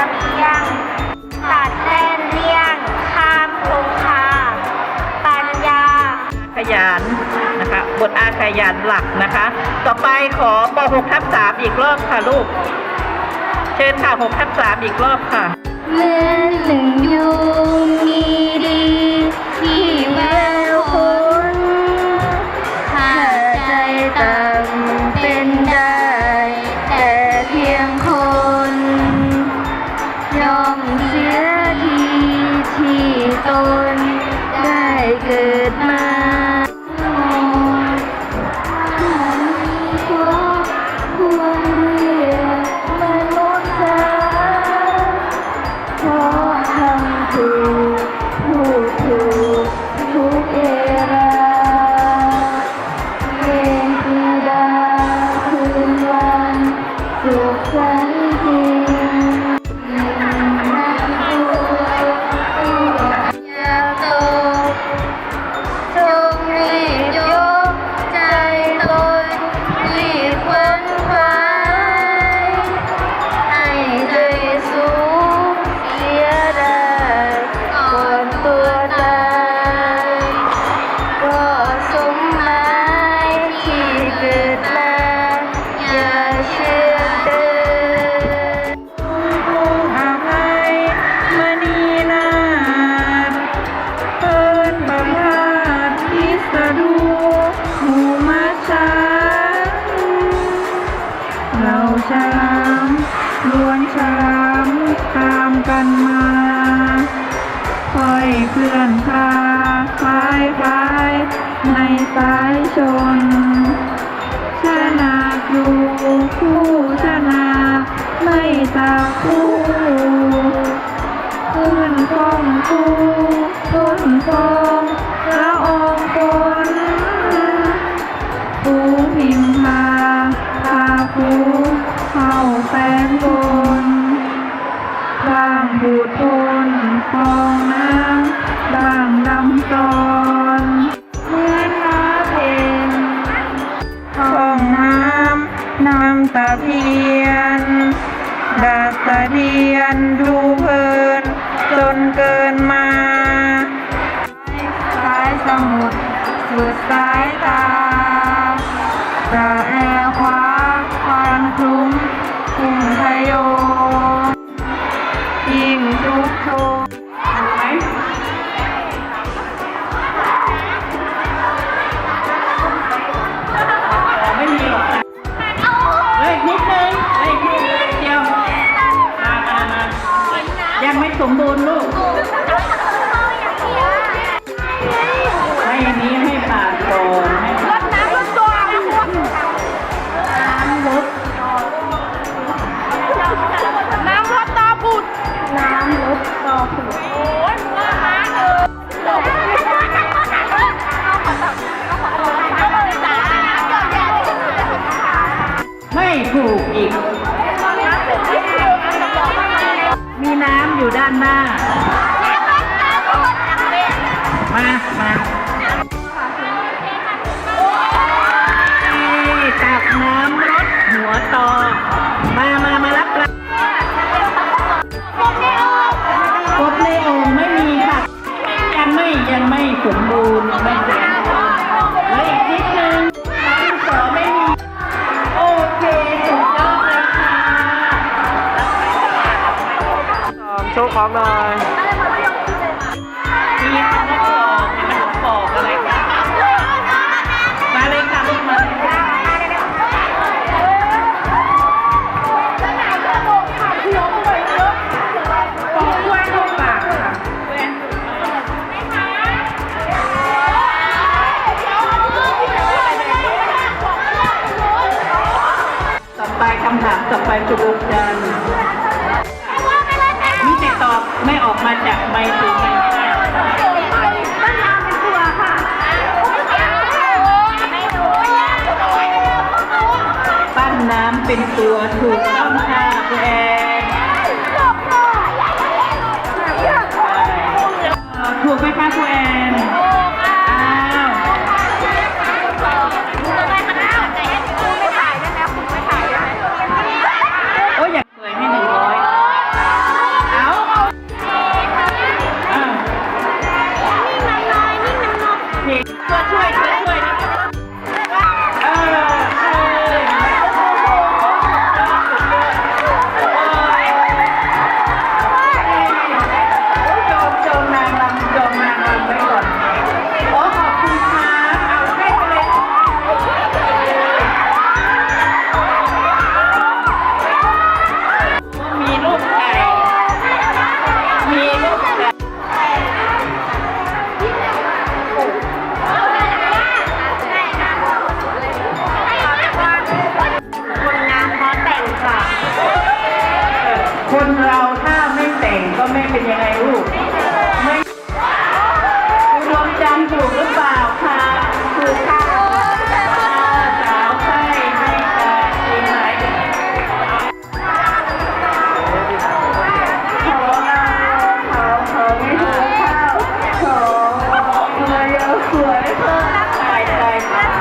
ตัดแล่นเลี่ยง ข้ามคงคา ปัญญา ขยันนะคะบทอาขยันหลักนะคะ ต่อไปขอป6ทับ3อีกรอบค่ะลูก เชิญค่ะ6ทับ3อีกรอบค่ะ เมื่อหนึ่งยู่ you. น้ำตาเพียนดาตะเพียนดูเพลิน จนเกินมา สายสมุทรสุดสายตา ว์ของหน่อยมีขนมบอกมีขนมบอกอะไรกัน มาเลยค่ะลูกมาเลยค่ะบอกแหวนลูกปากค่ะแหวนลูกปากต่อไปคำถามต่อไปคุณลุงจันทร์ ตอบไม่ออกมาจากไมค์ถึงไมค์ได้ปั้นน้ำเป็นตัวถูกต้องค่ะคุณแอนถูกไหมคะคุณแอน สวยมากใช่ใช่